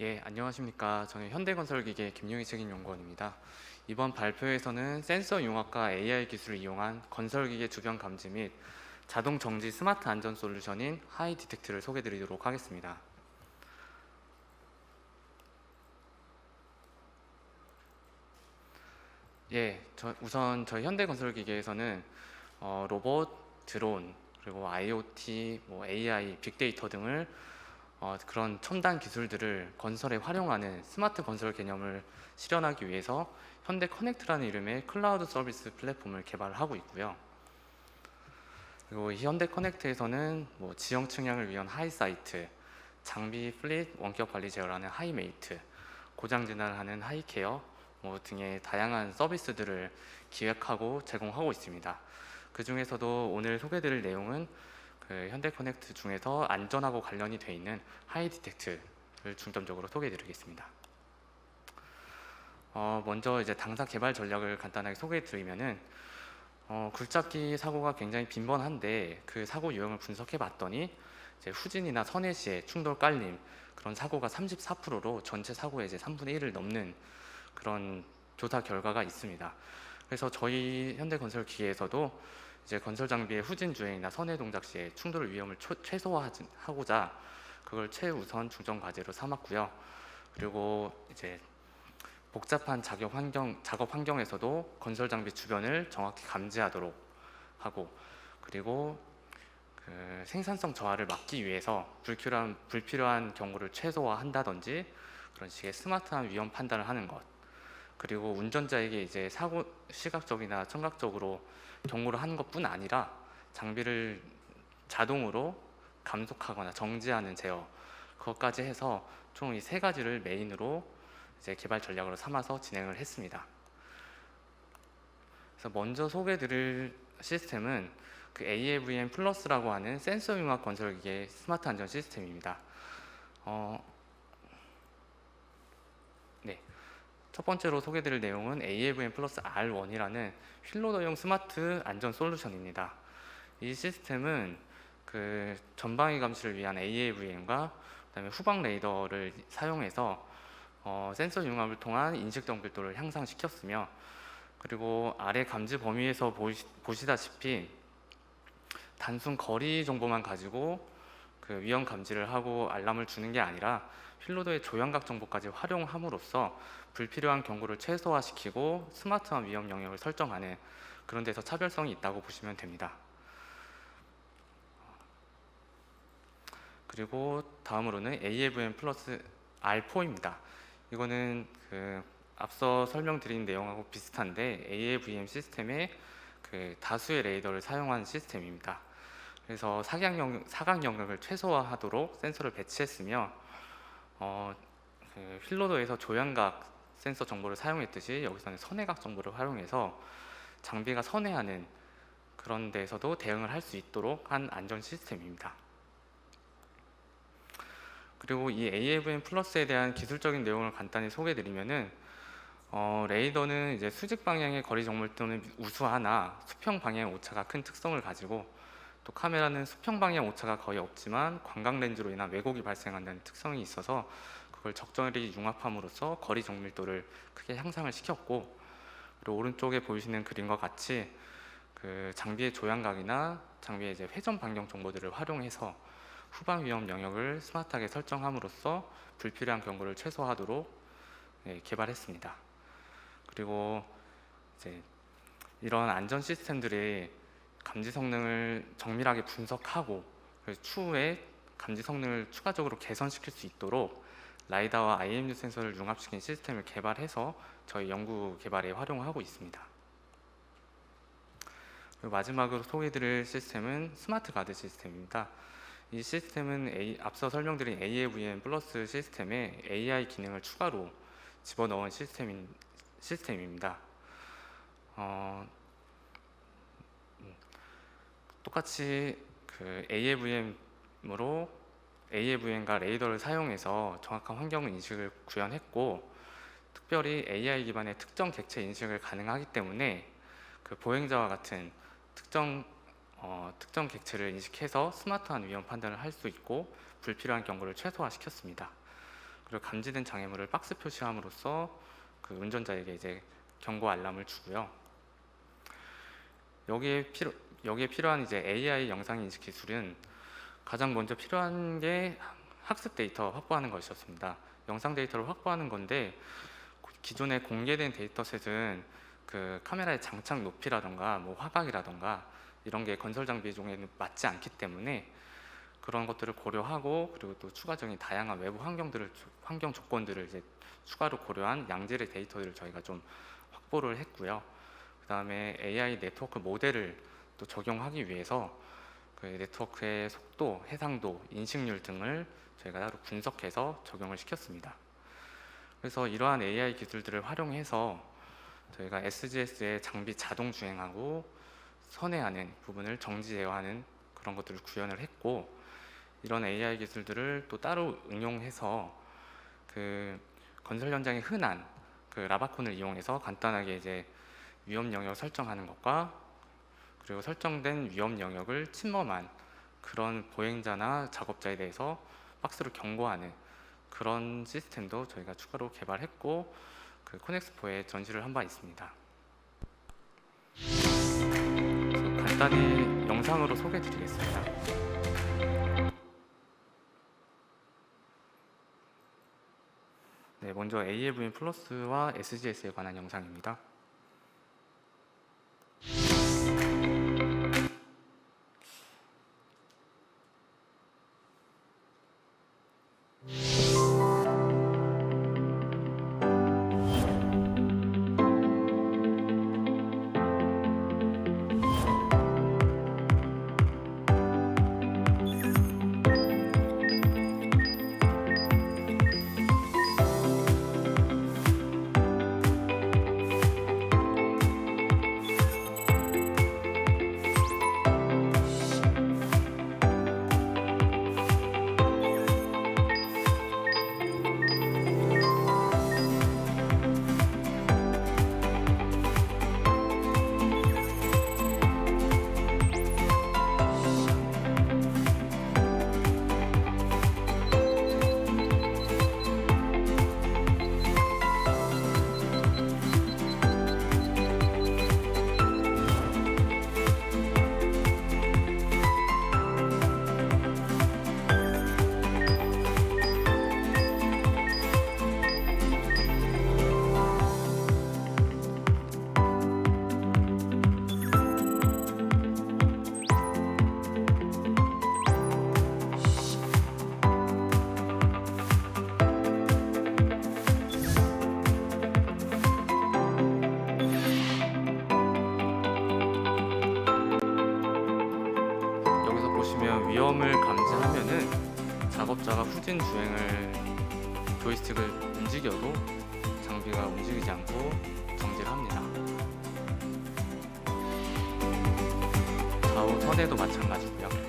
예, 안녕하십니까. 저는 현대건설기계 김용희 책임연구원입니다. 이번 발표에서는 센서 융합과 AI 기술을 이용한 건설기계 주변 감지 및 자동 정지 스마트 안전 솔루션인 하이 디텍트를 소개드리도록 하겠습니다. 예, 저, 우선 저희 현대건설기계에서는 어, 로봇, 드론, 그리고 IoT, 뭐 AI, 빅데이터 등을 어, 그런 첨단 기술들을 건설에 활용하는 스마트 건설 개념을 실현하기 위해서 현대 커넥트라는 이름의 클라우드 서비스 플랫폼을 개발하고 있고요. 그리고 이 현대 커넥트에서는 뭐 지형 측량을 위한 하이사이트, 장비 플릿 원격 관리 제어라는 하이메이트, 고장 진단을 하는 하이케어 뭐 등의 다양한 서비스들을 기획하고 제공하고 있습니다. 그 중에서도 오늘 소개드릴 내용은 그 현대 커넥트 중에서 안전하고 관련이 돼 있는 하이 디텍트를 중점적으로 소개해드리겠습니다. 어, 먼저 이제 당사 개발 전략을 간단하게 소개해드리면은 어, 굴착기 사고가 굉장히 빈번한데 그 사고 유형을 분석해봤더니 이제 후진이나 선해 시에 충돌 깔림 그런 사고가 34%로 전체 사고의 이제 3분의 1을 넘는 그런 조사 결과가 있습니다. 그래서 저희 현대건설기계에서도 이제 건설 장비의 후진 주행이나 선해 동작 시에 충돌 위험을 초- 최소화하고자 그걸 최우선 중점 과제로 삼았고요. 그리고 이제 복잡한 작업 환경 작업 환경에서도 건설 장비 주변을 정확히 감지하도록 하고 그리고 그 생산성 저하를 막기 위해서 불필요한 불필요한 경고를 최소화한다든지 그런 식의 스마트한 위험 판단을 하는 것 그리고 운전자에게 이제 사고 시각적이나 청각적으로 경고를 하는 것뿐 아니라 장비를 자동으로 감속하거나 정지하는 제어 그것까지 해서 총 이 세 가지를 메인으로 이제 개발 전략으로 삼아서 진행을 했습니다. 그래서 먼저 소개드릴 시스템은 그 AAVM 플러스라고 하는 센서 융합 건설기계 스마트 안전 시스템입니다. 어, 네. 첫 번째로 소개드릴 내용은 AAVM 플러스 R1이라는 휠로더용 스마트 안전 솔루션입니다. 이 시스템은 그 전방위 감시를 위한 AAVM과 그다음에 후방 레이더를 사용해서 어, 센서 융합을 통한 인식 정밀도를 향상시켰으며 그리고 아래 감지 범위에서 보시, 보시다시피 단순 거리 정보만 가지고 그 위험 감지를 하고 알람을 주는 게 아니라 휠로더의 조향각 정보까지 활용함으로써 불필요한 경고를 최소화시키고 스마트한 위험 영역을 설정하는 그런 데서 차별성이 있다고 보시면 됩니다. 그리고 다음으로는 AFM 플러스 R4입니다. 이거는 그 앞서 설명드린 내용하고 비슷한데 AAVM 시스템에 그 다수의 레이더를 사용한 시스템입니다. 그래서 사각 영역, 사각 영역을 최소화하도록 센서를 배치했으며 어, 그 휠로더에서 조향각 센서 정보를 사용했듯이 여기서는 선해각 정보를 활용해서 장비가 선회하는 그런 데에서도 대응을 할 수 있도록 한 안전 시스템입니다. 그리고 이 AFM 플러스에 대한 기술적인 내용을 간단히 소개드리면은 어, 레이더는 이제 수직 방향의 거리 정밀도는 우수하나 수평 방향 오차가 큰 특성을 가지고 또 카메라는 수평 방향 오차가 거의 없지만 광각 렌즈로 인한 왜곡이 발생한다는 특성이 있어서 그걸 적절히 융합함으로써 거리 정밀도를 크게 향상을 시켰고 그리고 오른쪽에 보이시는 그림과 같이 그 장비의 조향각이나 장비의 이제 회전 반경 정보들을 활용해서 후방 위험 영역을 스마트하게 설정함으로써 불필요한 경고를 최소화하도록 예, 개발했습니다. 그리고 이제 이런 안전 시스템들의 감지 성능을 정밀하게 분석하고 그래서 추후에 감지 성능을 추가적으로 개선시킬 수 있도록 라이다와 IMU 센서를 융합시킨 시스템을 개발해서 저희 연구 개발에 활용하고 있습니다. 마지막으로 소개드릴 시스템은 스마트 가드 시스템입니다. 이 시스템은 A, 앞서 설명드린 AAVM 플러스 시스템에 AI 기능을 추가로 집어넣은 시스템인, 시스템입니다. 어, 음, 똑같이 그 AAVM으로 AAVM과 레이더를 사용해서 정확한 환경 인식을 구현했고 특별히 AI 기반의 특정 객체 인식을 가능하기 때문에 그 보행자와 같은 특정 어, 특정 객체를 인식해서 스마트한 위험 판단을 할 수 있고 불필요한 경고를 최소화시켰습니다. 그리고 감지된 장애물을 박스 표시함으로써 그 운전자에게 이제 경고 알람을 주고요. 여기에 필요 여기에 필요한 이제 AI 영상 인식 기술은 가장 먼저 필요한 게 학습 데이터 확보하는 것이었습니다. 영상 데이터를 확보하는 건데 기존에 공개된 데이터셋은 그 카메라의 장착 높이라던가 뭐 화각이라던가 이런 게 건설 장비 중에는 맞지 않기 때문에 그런 것들을 고려하고 그리고 또 추가적인 다양한 외부 환경들을 환경 조건들을 이제 추가로 고려한 양질의 데이터들을 저희가 좀 확보를 했고요. 그다음에 AI 네트워크 모델을 또 적용하기 위해서 그 네트워크의 속도, 해상도, 인식률 등을 저희가 따로 분석해서 적용을 시켰습니다. 그래서 이러한 AI 기술들을 활용해서 저희가 SGS의 장비 자동 주행하고 선회하는 부분을 정지 제어하는 그런 것들을 구현을 했고 이런 AI 기술들을 또 따로 응용해서 그 건설 현장에 흔한 그 라바콘을 이용해서 간단하게 이제 위험 영역 설정하는 것과 그리고 설정된 위험 영역을 침범한 그런 보행자나 작업자에 대해서 박스로 경고하는 그런 시스템도 저희가 추가로 개발했고 그 코넥스포에 전시를 한 바 있습니다. 간단히 영상으로 소개드리겠습니다. 네, 먼저 ALVM 플러스와 SGS에 관한 영상입니다. 보시면 위험을 감지하면은 작업자가 후진 주행을 조이스틱을 움직여도 장비가 움직이지 않고 정지를 합니다. 좌우 선에도 마찬가지고요.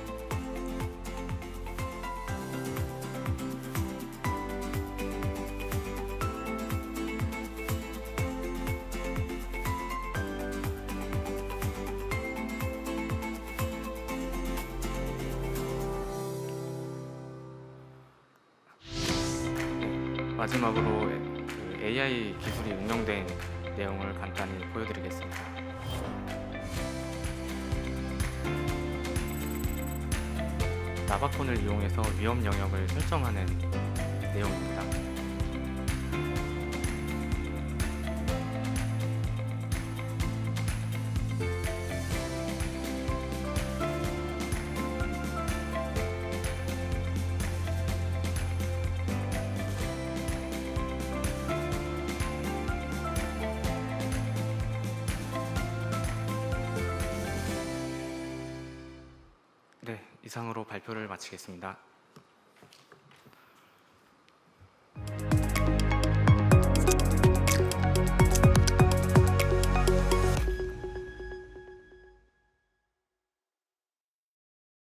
마지막으로 그 AI 기술이 응용된 내용을 간단히 보여드리겠습니다. 나바콘을 이용해서 위험 영역을 설정하는 내용입니다. 이상으로 발표를 마치겠습니다.